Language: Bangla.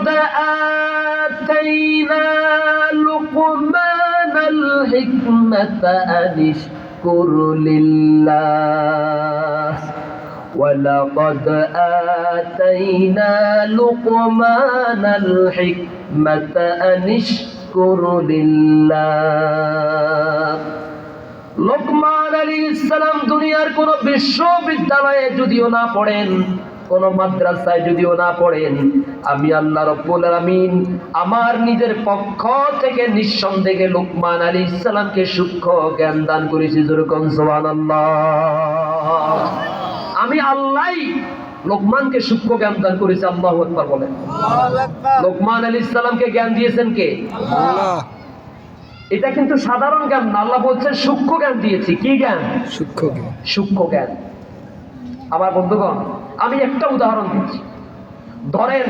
ولقد آتينا لقمان الحكمة أن اشكر لله ولقد آتينا لقمان الحكمة أن اشكر لله লোকমান আলী ইসলাম দুনিয়ার কোন বিশ্ববিদ্যালয়ে যদিও না পড়েন কোন মাদ্রাসায় যদিও না পড়েন আমি আল্লাহ রব্বুল আলামিন আমার নিজের পক্ষ থেকে নিঃসন্দেহে লোকমান আলী ইসলামকে সূক্ষ্ম জ্ঞান দান করেছি যেরকম সুবহানাল্লাহ। আমি আল্লাহ লোকমানকে সূক্ষ্ম জ্ঞান দান করেছি আল্লাহ আকবার বলেন। লোকমান আলী ইসলামকে জ্ঞান দিয়েছেন কে? এটা কিন্তু সাধারণ জ্ঞান না আল্লাহ বলছেন সূক্ষ্ম জ্ঞান দিয়েছি কি জ্ঞান? সূক্ষ্ম জ্ঞান। সূক্ষ্ম জ্ঞান। আমার বন্ধুগণ আমি একটা উদাহরণ দিচ্ছি। ধরেন